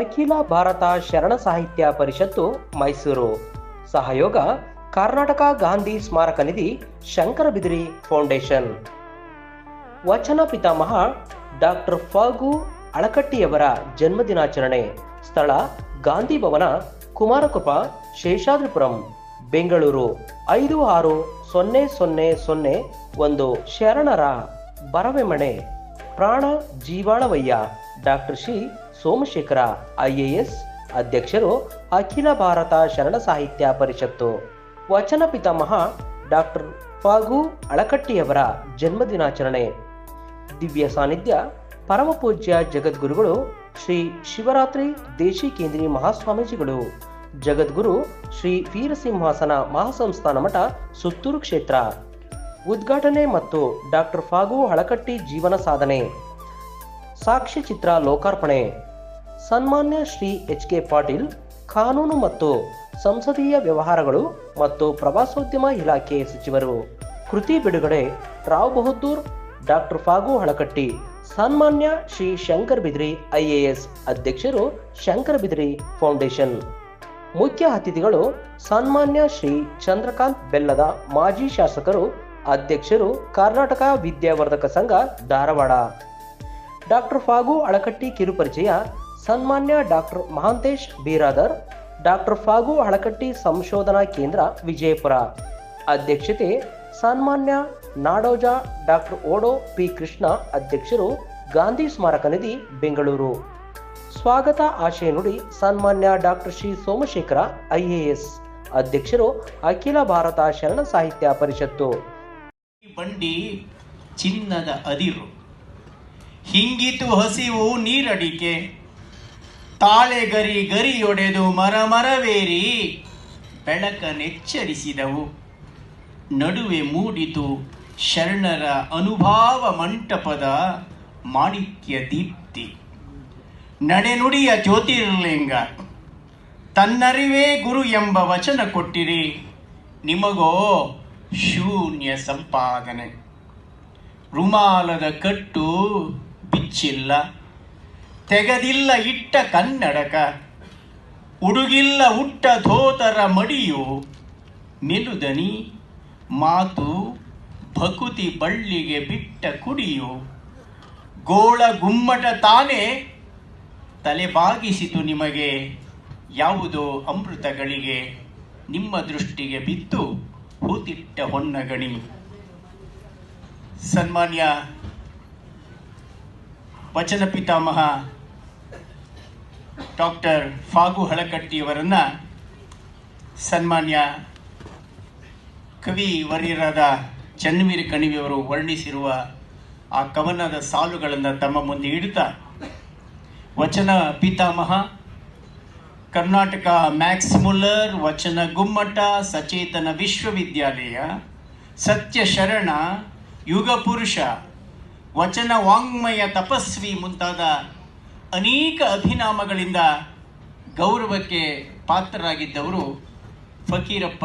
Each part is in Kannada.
ಅಖಿಲ ಭಾರತ ಶರಣ ಸಾಹಿತ್ಯ ಪರಿಷತ್ತು, ಮೈಸೂರು. ಸಹಯೋಗ, ಕರ್ನಾಟಕ ಗಾಂಧಿ ಸ್ಮಾರಕ ನಿಧಿ, ಶಂಕರ ಬಿದಿರಿ ಫೌಂಡೇಶನ್. ವಚನ ಪಿತಾಮಹ, ಡಾಕ್ಟರ್ ಫಾಗು ಅಳಕಟ್ಟಿಯವರ ಜನ್ಮದಿನಾಚರಣೆ. ಸ್ಥಳ, ಗಾಂಧಿ ಭವನ, ಕುಮಾರಕೃಪ, ಶೇಷಾದ್ರಿಪುರಂ. ಬೆಂಗಳೂರು, ಐದು ಆರು ಸೊನ್ನೆ ಸೊನ್ನೆ ಸೊನ್ನೆ ಒಂದು ಶರಣರ ಬರವೆಮಣೆ. ಪ್ರಾಣ ಜೀವಾಳವಯ್ಯ, ಡಾಕ್ಟರ್ ಶ್ರೀ ಸೋಮಶೇಖರ, ಐಎಎಸ್ ಅಧ್ಯಕ್ಷರು ಅಖಿಲ ಭಾರತ ಶರಣ ಸಾಹಿತ್ಯ ಪರಿಷತ್ತು. ವಚನ ಪಿತಾಮಹ ಡಾಕ್ಟರ್ ಫಾಗು ಅಳಕಟ್ಟಿಯವರ ಜನ್ಮದಿನಾಚರಣೆ. ದಿವ್ಯ ಸಾನ್ನಿಧ್ಯ ಪರಮಪೂಜ್ಯ ಜಗದ್ಗುರುಗಳು ಶ್ರೀ ಶಿವರಾತ್ರಿ ದೇಶಿ ಕೇಂದ್ರಿ ಮಹಾಸ್ವಾಮೀಜಿಗಳು. ಜಗದ್ಗುರು ಶ್ರೀ ವೀರಸಿಂಹಾಸನ ಮಹಾಸಂಸ್ಥಾನ ಮಠ ಸುತ್ತೂರು ಕ್ಷೇತ್ರ. ಉದ್ಘಾಟನೆ ಮತ್ತು ಡಾಕ್ಟರ್ ಫಾಗು ಹಳಕಟ್ಟಿ ಜೀವನ ಸಾಧನೆ. ಸಾಕ್ಷ್ಯ ಚಿತ್ರ ಲೋಕಾರ್ಪಣೆ. ಸನ್ಮಾನ್ಯ ಶ್ರೀ ಎಚ್ ಕೆ ಪಾಟೀಲ್, ಕಾನೂನು ಮತ್ತು ಸಂಸದೀಯ ವ್ಯವಹಾರಗಳು ಮತ್ತು ಪ್ರವಾಸೋದ್ಯಮ ಇಲಾಖೆ ಸಚಿವರು. ಕೃತಿ ಬಿಡುಗಡೆ ರಾವ್ ಬಹದ್ದೂರ್, ಡಾಕ್ಟರ್ ಫಾಗು ಹಳಕಟ್ಟಿ, ಸನ್ಮಾನ್ಯ ಶ್ರೀ ಶಂಕರ್ ಬಿದ್ರಿ ಐಎಎಸ್ ಅಧ್ಯಕ್ಷರು ಶಂಕರ್ ಬಿದ್ರಿ ಫೌಂಡೇಶನ್. ಮುಖ್ಯ ಅತಿಥಿಗಳು ಸನ್ಮಾನ್ಯ ಶ್ರೀ ಚಂದ್ರಕಾಂತ್ ಬೆಲ್ಲದ ಮಾಜಿ ಶಾಸಕರು, ಅಧ್ಯಕ್ಷರು ಕರ್ನಾಟಕ ವಿದ್ಯಾವರ್ಧಕ ಸಂಘ ಧಾರವಾಡ. ಡಾಕ್ಟರ್ ಫಾಗು ಅಳಕಟ್ಟಿ ಕಿರುಪರಿಚಯ ಸನ್ಮಾನ್ಯ ಡಾಕ್ಟರ್ ಮಹಾಂತೇಶ್ ಬೀರಾದರ್, ಡಾಕ್ಟರ್ ಫಾಗು ಹಳಕಟ್ಟಿ ಸಂಶೋಧನಾ ಕೇಂದ್ರ ವಿಜಯಪುರ. ಅಧ್ಯಕ್ಷತೆ ಸನ್ಮಾನ್ಯ ನಾಡೋಜ ಡಾಕ್ಟರ್ ಓಡೋ ಪಿ ಕೃಷ್ಣ, ಅಧ್ಯಕ್ಷರು ಗಾಂಧಿ ಸ್ಮಾರಕ ನಿಧಿ ಬೆಂಗಳೂರು. ಸ್ವಾಗತ ಆಶಯ ನುಡಿ ಸನ್ಮಾನ್ಯ ಡಾಕ್ಟರ್ ಶ್ರೀ ಸೋಮಶೇಖರ, ಐಎಎಸ್. ಅಧ್ಯಕ್ಷರು ಅಖಿಲ ಭಾರತ ಶರಣ ಸಾಹಿತ್ಯ ಪರಿಷತ್ತು. ಬಂಡಿ ಚಿನ್ನದ ಅದಿರು. ಹಿಂಗಿತು ಹಸಿವು ನೀರಡಿಕೆ. ತಾಳೆ ಗರಿ ಗರಿಯೊಡೆದು ಮರ ಮರವೇರಿ ಬೆಳಕನೆಚ್ಚರಿಸಿದವು ನಡುವೆ ಮೂಡಿತು ಶರಣರ ಅನುಭಾವ ಮಂಟಪದ ಮಾಣಿಕ್ಯ ದೀಪ್ತಿ. ನಡೆನುಡಿಯ ಜ್ಯೋತಿರ್ಲಿಂಗ. ತನ್ನರಿವೇ ಗುರು ಎಂಬ ವಚನ ಕೊಟ್ಟಿರಿ. ನಿಮಗೋ ಶೂನ್ಯ ಸಂಪಾದನೆ. ರುಮಾಲದ ಕಟ್ಟು ಬಿಚ್ಚಿಲ್ಲ. ತೆಗೆದಿಲ್ಲ ಇಟ್ಟ ಕನ್ನಡಕ, ಉಡುಗಿಲ್ಲ ಉಟ್ಟ ಧೋತರ ಮಡಿಯು, ನಿಲುದನಿ ಮಾತು ಭಕುತಿ ಬಳ್ಳಿಗೆ ಬಿಟ್ಟ ಕುಡಿಯು. ಗೋಳ ಗುಮ್ಮಟ ತಾನೇ ತಲೆ ಬಾಗಿಸಿತು ನಿಮಗೆ, ಯಾವುದೋ ಅಮೃತಗಳಿಗೆ ನಿಮ್ಮ ದೃಷ್ಟಿಗೆ ಬಿದ್ದು ಹೂತಿಟ್ಟ ಹೊನ್ನಗಣಿ. ಸನ್ಮಾನ್ಯ ವಚನ ಪಿತಾಮಹ ಡಾಕ್ಟರ್ ಫಾಗು ಹಳಕಟ್ಟಿಯವರನ್ನ ಸನ್ಮಾನ್ಯ ಕವಿ ವರ್ಯರಾದ ಚನ್ನವೀರ ಕಣಿವೆಯವರು ವರ್ಣಿಸಿರುವ ಆ ಕವನದ ಸಾಲುಗಳನ್ನು ತಮ್ಮ ಮುಂದೆ ಇಡುತ್ತಾ, ವಚನ ಪಿತಾಮಹ, ಕರ್ನಾಟಕ ಮ್ಯಾಕ್ಸ್ ಮುಲ್ಲರ್, ವಚನ ಗುಮ್ಮಟ, ಸಚೇತನ ವಿಶ್ವವಿದ್ಯಾಲಯ, ಸತ್ಯ ಶರಣ, ಯುಗ ಪುರುಷ, ವಚನ ವಾಂಗ್ಮಯ ತಪಸ್ವಿ ಮುಂತಾದ ಅನೇಕ ಅಭಿನಾಮಗಳಿಂದ ಗೌರವಕ್ಕೆ ಪಾತ್ರರಾಗಿದ್ದವರು ಫಕೀರಪ್ಪ,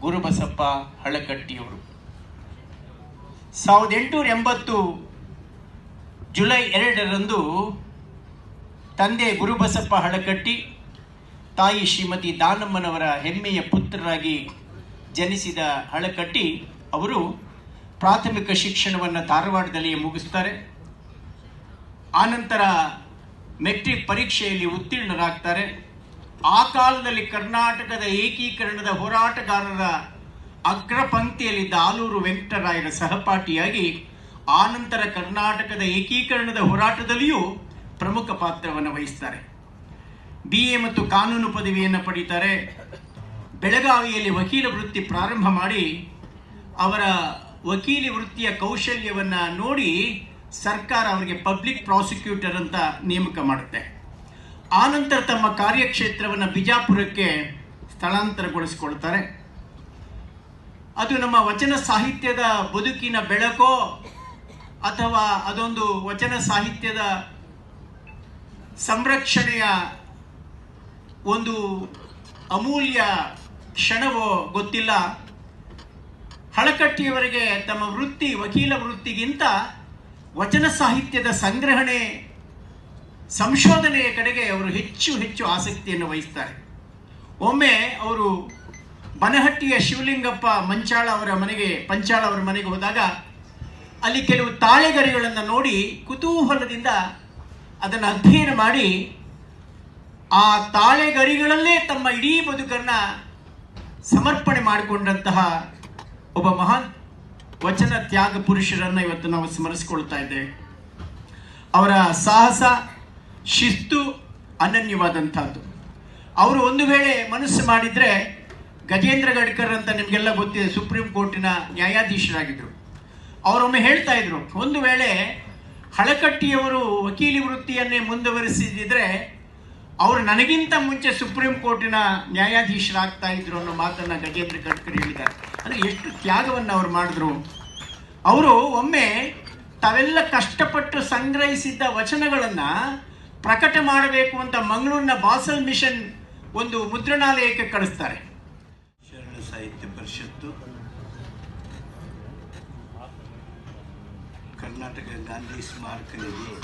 ಗುರುಬಸಪ್ಪ, ಹಳಕಟ್ಟಿಯವರು. ಸಾವಿರದ ಎಂಟುನೂರ ಎಂಬತ್ತು ಜುಲೈ ಎರಡರಂದು ತಂದೆ ಗುರುಬಸಪ್ಪ ಹಳಕಟ್ಟಿ, ತಾಯಿ ಶ್ರೀಮತಿ ದಾನಮ್ಮನವರ ಹೆಮ್ಮೆಯ ಪುತ್ರರಾಗಿ ಜನಿಸಿದ ಹಳಕಟ್ಟಿ ಅವರು ಪ್ರಾಥಮಿಕ ಶಿಕ್ಷಣವನ್ನು ಧಾರವಾಡದಲ್ಲಿ ಮುಗಿಸ್ತಾರೆ. ಆನಂತರ ಮೆಟ್ರಿಕ್ ಪರೀಕ್ಷೆಯಲ್ಲಿ ಉತ್ತೀರ್ಣರಾಗ್ತಾರೆ. ಆ ಕಾಲದಲ್ಲಿ ಕರ್ನಾಟಕದ ಏಕೀಕರಣದ ಹೋರಾಟಗಾರರ ಅಗ್ರ ಪಂಕ್ತಿಯಲ್ಲಿದ್ದ ಆಲೂರು ವೆಂಕಟರಾಯರ ಸಹಪಾಠಿಯಾಗಿ ಆನಂತರ ಕರ್ನಾಟಕದ ಏಕೀಕರಣದ ಹೋರಾಟದಲ್ಲಿಯೂ ಪ್ರಮುಖ ಪಾತ್ರವನ್ನು ವಹಿಸ್ತಾರೆ. ಬಿ ಎ ಮತ್ತು ಕಾನೂನು ಪದವಿಯನ್ನು ಪಡೀತಾರೆ. ಬೆಳಗಾವಿಯಲ್ಲಿ ವಕೀಲ ವೃತ್ತಿ ಪ್ರಾರಂಭ ಮಾಡಿ ಅವರ ವಕೀಲಿ ವೃತ್ತಿಯ ಕೌಶಲ್ಯವನ್ನು ನೋಡಿ ಸರ್ಕಾರ ಅವರಿಗೆ ಪಬ್ಲಿಕ್ ಪ್ರಾಸಿಕ್ಯೂಟರ್ ಅಂತ ನೇಮಕ ಮಾಡುತ್ತೆ. ಆನಂತರ ತಮ್ಮ ಕಾರ್ಯಕ್ಷೇತ್ರವನ್ನು ಬಿಜಾಪುರಕ್ಕೆ ಸ್ಥಳಾಂತರಗೊಳಿಸಿಕೊಳ್ತಾರೆ. ಅದು ನಮ್ಮ ವಚನ ಸಾಹಿತ್ಯದ ಬದುಕಿನ ಬೆಳಕೋ ಅಥವಾ ಅದೊಂದು ವಚನ ಸಾಹಿತ್ಯದ ಸಂರಕ್ಷಣೆಯ ಒಂದು ಅಮೂಲ್ಯ ಕ್ಷಣವೋ ಗೊತ್ತಿಲ್ಲ. ಹಳಕಟ್ಟಿಯವರಿಗೆ ತಮ್ಮ ವೃತ್ತಿ, ವಕೀಲ ವೃತ್ತಿಗಿಂತ ವಚನ ಸಾಹಿತ್ಯದ ಸಂಗ್ರಹಣೆ, ಸಂಶೋಧನೆಯ ಕಡೆಗೆ ಅವರು ಹೆಚ್ಚು ಹೆಚ್ಚು ಆಸಕ್ತಿಯನ್ನು ವಹಿಸ್ತಾರೆ. ಒಮ್ಮೆ ಅವರು ಬನಹಟ್ಟಿಯ ಶಿವಲಿಂಗಪ್ಪ ಮಂಚಾಳ ಅವರ ಮನೆಗೆ, ಪಂಚಾಳ ಅವರ ಮನೆಗೆ ಹೋದಾಗ ಅಲ್ಲಿ ಕೆಲವು ತಾಳೆಗರಿಗಳನ್ನು ನೋಡಿ ಕುತೂಹಲದಿಂದ ಅದನ್ನು ಅಧ್ಯಯನ ಮಾಡಿ ಆ ತಾಳೆಗರಿಗಳಲ್ಲೇ ತಮ್ಮ ಇಡೀ ಬದುಕನ್ನು ಸಮರ್ಪಣೆ ಮಾಡಿಕೊಂಡಂತಹ ಒಬ್ಬ ಮಹಾನ್ ವಚನ ತ್ಯಾಗ ಪುರುಷರನ್ನು ಇವತ್ತು ನಾವು ಸ್ಮರಿಸಿಕೊಳ್ತಾ ಇದ್ದೇವೆ ಅವರ ಸಾಹಸ, ಶಿಸ್ತು ಅನನ್ಯವಾದಂಥದ್ದು. ಅವರು ಒಂದು ವೇಳೆ ಮನಸ್ಸು ಮಾಡಿದ್ರೆ ಗಜೇಂದ್ರ ಗಡ್ಕರ್ ಅಂತ ನಿಮಗೆಲ್ಲ ಗೊತ್ತಿದೆ ಸುಪ್ರೀಂ ಕೋರ್ಟಿನ ನ್ಯಾಯಾಧೀಶರಾಗಿದ್ದರು ಅವರೊಮ್ಮೆ ಹೇಳ್ತಾ ಇದ್ರು, ಒಂದು ವೇಳೆ ಹಳಕಟ್ಟಿಯವರು ವಕೀಲಿ ವೃತ್ತಿಯನ್ನೇ ಮುಂದುವರಿಸಿದ್ರೆ ಅವರು ನನಗಿಂತ ಮುಂಚೆ ಸುಪ್ರೀಂ ಕೋರ್ಟಿನ ನ್ಯಾಯಾಧೀಶರಾಗ್ತಾ ಇದ್ರು ಅನ್ನೋ ಮಾತನ್ನ ಗಜೇಂದ್ರ ಗಡ್ಕರಿ ಹೇಳಿದ್ದಾರೆ. ಅಂದ್ರೆ ಎಷ್ಟು ತ್ಯಾಗವನ್ನು ಅವ್ರು ಮಾಡಿದ್ರು. ಅವರು ಒಮ್ಮೆ ತಾವೆಲ್ಲ ಕಷ್ಟಪಟ್ಟು ಸಂಗ್ರಹಿಸಿದ್ದ ವಚನಗಳನ್ನು ಪ್ರಕಟ ಮಾಡಬೇಕು ಅಂತ ಮಂಗಳೂರಿನ ಬಾಸಲ್ ಮಿಷನ್ ಒಂದು ಮುದ್ರಣಾಲಯಕ್ಕೆ ಕಳಿಸ್ತಾರೆ. ಶರಣ ಸಾಹಿತ್ಯ ಪರಿಷತ್ತು, ಕರ್ನಾಟಕ ಗಾಂಧಿ ಸ್ಮಾರಕ ನಿಧಿ.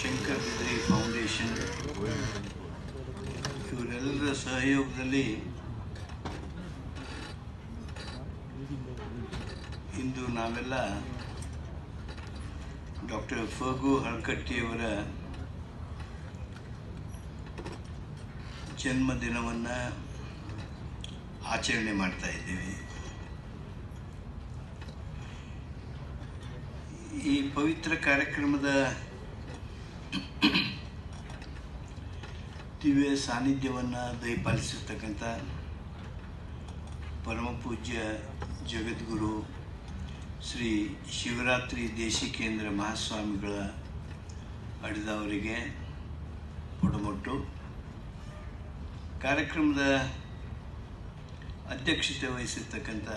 ಶಂಕರ್ ಬಿದ್ರಿ ಫೌಂಡೇಶನ್. ಇವರೆಲ್ಲರ ಸಹಯೋಗದಲ್ಲಿ ಇಂದು ನಾವೆಲ್ಲ ಡಾಕ್ಟರ್ ಫಗು ಹಳ್ಕಟ್ಟಿಯವರ ಜನ್ಮದಿನವನ್ನು ಆಚರಣೆ ಮಾಡ್ತಾ ಇದ್ದೀವಿ. ಈ ಪವಿತ್ರ ಕಾರ್ಯಕ್ರಮದ ದಿವ್ಯ ಸಾನ್ನಿಧ್ಯವನ್ನು ದಯಪಾಲಿಸಿರ್ತಕ್ಕಂಥ ಪರಮ ಪೂಜ್ಯ ಜಗದ್ಗುರು ಶ್ರೀ ಶಿವರಾತ್ರಿ ದೇಶಿಕೇಂದ್ರ ಮಹಾಸ್ವಾಮಿಗಳ ಅಡಿದವರಿಗೆ ಪುಡಮೊಟ್ಟು ಕಾರ್ಯಕ್ರಮದ ಅಧ್ಯಕ್ಷತೆ ವಹಿಸಿರ್ತಕ್ಕಂಥ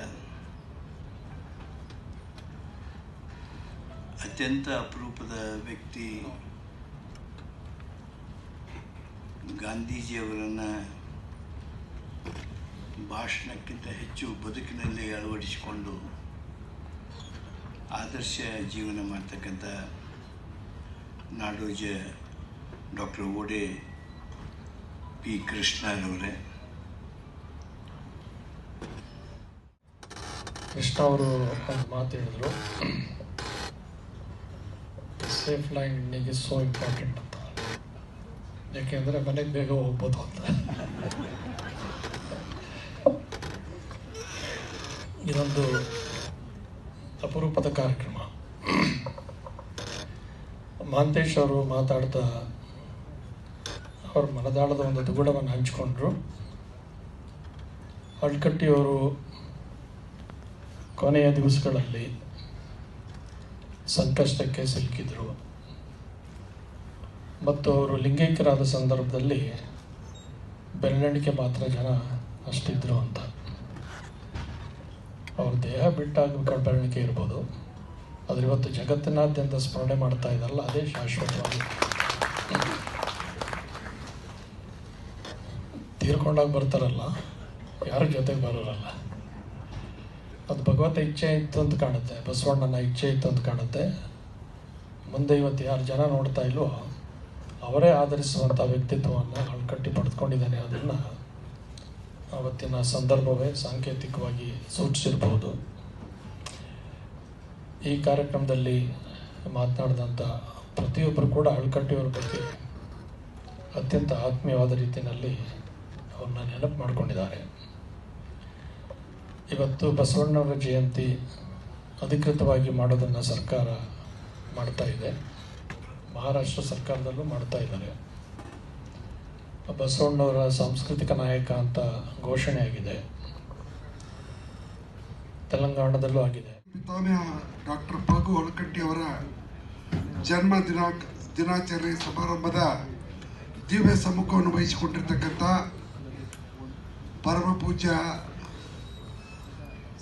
ಅತ್ಯಂತ ಅಪರೂಪದ ವ್ಯಕ್ತಿ ಗಾಂಧೀಜಿಯವರನ್ನು ಭಾಷಣಕ್ಕಿಂತ ಹೆಚ್ಚು ಬದುಕಿನಲ್ಲಿ ಅಳವಡಿಸಿಕೊಂಡು ಆದರ್ಶ ಜೀವನ ಮಾಡ್ತಕ್ಕಂಥ ನಾಡೋಜ ಡಾಕ್ಟರ್ ಓಡೆ ಪಿ ಕೃಷ್ಣರವರೇ ಕೃಷ್ಣ ಅವರು ಒಂದು ಮಾತು ಹೇಳಿದರು. ಸೇಫ್ ಲೈನ್ ನಿಮಗೆ ಸೋ ಇಂಪಾರ್ಟೆಂಟ್ ಯಾಕೆಂದರೆ ಮನೆಗೆ ಬೇಗ ಹೋಗ್ಬೋದು ಅಂತ. ಇದೊಂದು ಅಪರೂಪದ ಕಾರ್ಯಕ್ರಮ. ಮಹಾಂತೇಶ್ ಅವರು ಮಾತಾಡ್ತಾ ಅವ್ರ ಮನದಾಳದ ಒಂದು ದುಗುಡವನ್ನು ಹಂಚಿಕೊಂಡ್ರು. ಅಳ್ಕಟ್ಟಿಯವರು ಕೊನೆಯ ದಿವಸಗಳಲ್ಲಿ ಸಂಕಷ್ಟಕ್ಕೆ ಸಿಲುಕಿದ್ರು. ಮತ್ತು ಅವರು ಲಿಂಗೈಕ್ಯರಾದ ಸಂದರ್ಭದಲ್ಲಿ ಬೆರಳೆಣಿಕೆ ಮಾತ್ರ ಜನ ಅಷ್ಟಿದ್ರು ಅಂತ. ಅವ್ರ ದೇಹ ಬಿಟ್ಟಾಗ ಬೆರಳಿಕೆ ಇರ್ಬೋದು. ಆದರೆ ಇವತ್ತು ಜಗತ್ತಿನಾದ್ಯಂತ ಸ್ಮರಣೆ ಮಾಡ್ತಾ ಇದ್ದಾರಲ್ಲ ಅದೇ ಶಾಶ್ವತವಾಗಿ. ತೀರ್ಕೊಂಡಾಗ ಬರ್ತಾರಲ್ಲ, ಯಾರ ಜೊತೆಗೆ ಬರೋರಲ್ಲ. ಅದು ಭಗವಂತ ಇಚ್ಛೆ ಇತ್ತು ಅಂತ ಕಾಣುತ್ತೆ, ಬಸವಣ್ಣನ ಇಚ್ಛೆ ಇತ್ತು ಅಂತ ಕಾಣುತ್ತೆ. ಮುಂದೆ ಇವತ್ತು ಯಾರು ಜನ ನೋಡ್ತಾ ಇಲ್ವೋ ಅವರೇ ಆಧರಿಸುವಂಥ ವ್ಯಕ್ತಿತ್ವವನ್ನು ಅಳ್ಕಟ್ಟಿ ಪಡೆದುಕೊಂಡಿದ್ದಾನೆ. ಅದನ್ನು ಅವತ್ತಿನ ಸಂದರ್ಭವೇ ಸಾಂಕೇತಿಕವಾಗಿ ಸೂಚಿಸಿರ್ಬೋದು ಈ ಕಾರ್ಯಕ್ರಮದಲ್ಲಿ ಮಾತನಾಡಿದಂಥ ಪ್ರತಿಯೊಬ್ಬರು ಕೂಡ ಅಳ್ಕಟ್ಟಿಯವ್ರ ಬಗ್ಗೆ ಅತ್ಯಂತ ಆತ್ಮೀಯವಾದ ರೀತಿಯಲ್ಲಿ ಅವ್ರನ್ನ ನೆನಪು ಮಾಡಿಕೊಂಡಿದ್ದಾರೆ. ಇವತ್ತು ಬಸವಣ್ಣವರ ಜಯಂತಿ ಅಧಿಕೃತವಾಗಿ ಮಾಡೋದನ್ನು ಸರ್ಕಾರ ಮಾಡ್ತಾ ಇದೆ. ಮಹಾರಾಷ್ಟ್ರ ಸರ್ಕಾರದಲ್ಲೂ ಮಾಡ್ತಾ ಇದ್ದಾರೆ. ಬಸವಣ್ಣವರ ಸಾಂಸ್ಕೃತಿಕ ನಾಯಕ ಅಂತ ಘೋಷಣೆ ಆಗಿದೆ. ತೆಲಂಗಾಣದಲ್ಲೂ ಆಗಿದೆ. ಡಾಕ್ಟರ್ ಪಾಗು ಹೊಳಕಟ್ಟಿ ಅವರ ಜನ್ಮ ದಿನಾಂಕ ದಿನಾಚರಣೆ ಸಮಾರಂಭದ ದಿವ್ಯ ಸಮ್ಮುಖವನ್ನು ವಹಿಸಿಕೊಂಡಿರ್ತಕ್ಕಂಥ ಪರಮ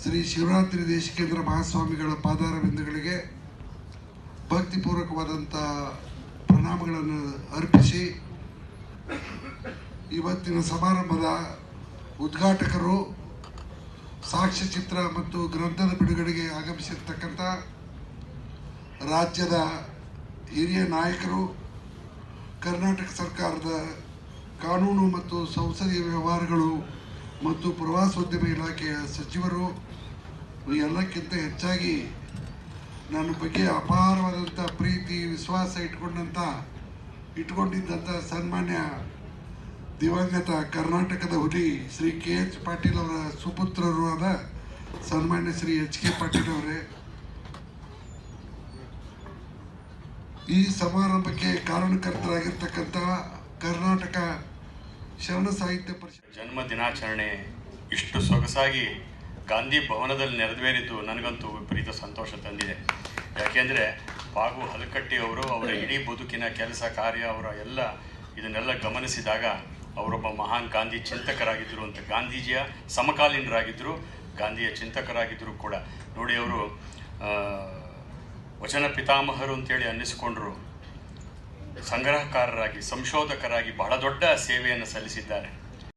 ಶ್ರೀ ಶಿವರಾತ್ರಿ ದೇಶಿಕೇಂದ್ರ ಮಹಾಸ್ವಾಮಿಗಳ ಪಾದಾರ ಬಿಂದುಗಳಿಗೆ ಭಕ್ತಿಪೂರ್ವಕವಾದಂಥ ಪ್ರಣಾಮಗಳನ್ನು ಅರ್ಪಿಸಿ ಇವತ್ತಿನ ಸಮಾರಂಭದ ಉದ್ಘಾಟಕರು ಸಾಕ್ಷ್ಯಚಿತ್ರ ಮತ್ತು ಗ್ರಂಥದ ಬಿಡುಗಡೆಗೆ ಆಗಮಿಸಿರ್ತಕ್ಕಂಥ ರಾಜ್ಯದ ಹಿರಿಯ ನಾಯಕರು, ಕರ್ನಾಟಕ ಸರ್ಕಾರದ ಕಾನೂನು ಮತ್ತು ಸಂಸದೀಯ ವ್ಯವಹಾರಗಳು ಮತ್ತು ಪ್ರವಾಸೋದ್ಯಮ ಇಲಾಖೆಯ ಸಚಿವರು ಎಲ್ಲಕ್ಕಿಂತ ಹೆಚ್ಚಾಗಿ ನನ್ನ ಬಗ್ಗೆ ಅಪಾರವಾದಂಥ ಪ್ರೀತಿ, ವಿಶ್ವಾಸ ಇಟ್ಕೊಂಡಂಥ ಇಟ್ಕೊಂಡಿದ್ದಂಥ ಸನ್ಮಾನ್ಯ ದಿವಂಗತ ಕರ್ನಾಟಕದ ಹುಲಿ ಶ್ರೀ ಕೆ ಎಚ್ ಪಾಟೀಲ್ ಅವರ ಸುಪುತ್ರರು ಆದ ಸನ್ಮಾನ್ಯ ಶ್ರೀ ಎಚ್ ಕೆ ಪಾಟೀಲ್ ಅವರೇ. ಈ ಸಮಾರಂಭಕ್ಕೆ ಕಾರಣಕರ್ತರಾಗಿರ್ತಕ್ಕಂಥ ಕರ್ನಾಟಕ ಶರಣ ಸಾಹಿತ್ಯ ಪರಿಷತ್ ಜನ್ಮ ದಿನಾಚರಣೆ ಇಷ್ಟು ಸೊಗಸಾಗಿ ಗಾಂಧಿ ಭವನದಲ್ಲಿ ನೆರವೇರಿದ್ದು ನನಗಂತೂ ವಿಪರೀತ ಸಂತೋಷ ತಂದಿದೆ. ಯಾಕೆಂದರೆ ಬಾಗು ಹಲಕಟ್ಟಿ ಅವರು, ಅವರ ಇಡೀ ಬದುಕಿನ ಕೆಲಸ, ಕಾರ್ಯ, ಅವರ ಎಲ್ಲ ಇದನ್ನೆಲ್ಲ ಗಮನಿಸಿದಾಗ ಅವರೊಬ್ಬ ಮಹಾನ್ ಗಾಂಧಿ ಚಿಂತಕರಾಗಿದ್ದರು ಅಂತ ಗಾಂಧೀಜಿಯ ಸಮಕಾಲೀನರಾಗಿದ್ದರು, ಗಾಂಧಿಯ ಚಿಂತಕರಾಗಿದ್ದರು ಕೂಡ. ನೋಡಿ ಅವರು ವಚನ ಪಿತಾಮಹರು ಅಂತೇಳಿ ಅನ್ನಿಸಿಕೊಂಡರು. ಸಂಗ್ರಹಕಾರರಾಗಿ, ಸಂಶೋಧಕರಾಗಿ ಬಹಳ ದೊಡ್ಡ ಸೇವೆಯನ್ನು ಸಲ್ಲಿಸಿದ್ದಾರೆ.